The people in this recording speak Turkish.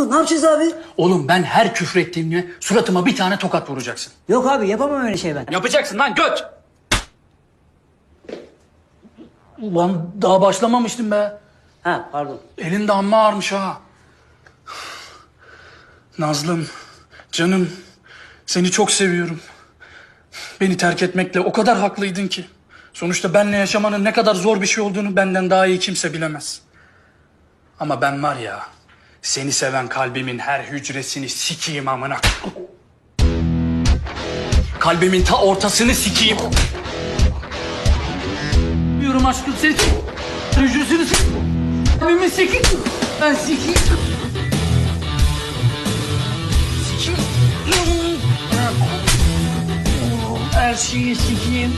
oldu? Ne yapacağız abi? Oğlum ben her küfür ettiğimde suratıma bir tane tokat vuracaksın. Yok abi yapamam öyle şey ben. Yapacaksın lan göt. Ulan daha başlamamıştım be. Ha pardon. Elin de amma ağırmış ha. Nazlım, canım, seni çok seviyorum. Beni terk etmekle o kadar haklıydın ki. Sonuçta benle yaşamanın ne kadar zor bir şey olduğunu benden daha iyi kimse bilemez. Ama ben var ya, seni seven kalbimin her hücresini sikeyim amına. Kalbimin ta ortasını sikeyim. Diyorum aşkım seni hücresini sikeyim. Kalbimi sikeyim. Ben sikeyim. Sikeyim. Her şeyi kodum.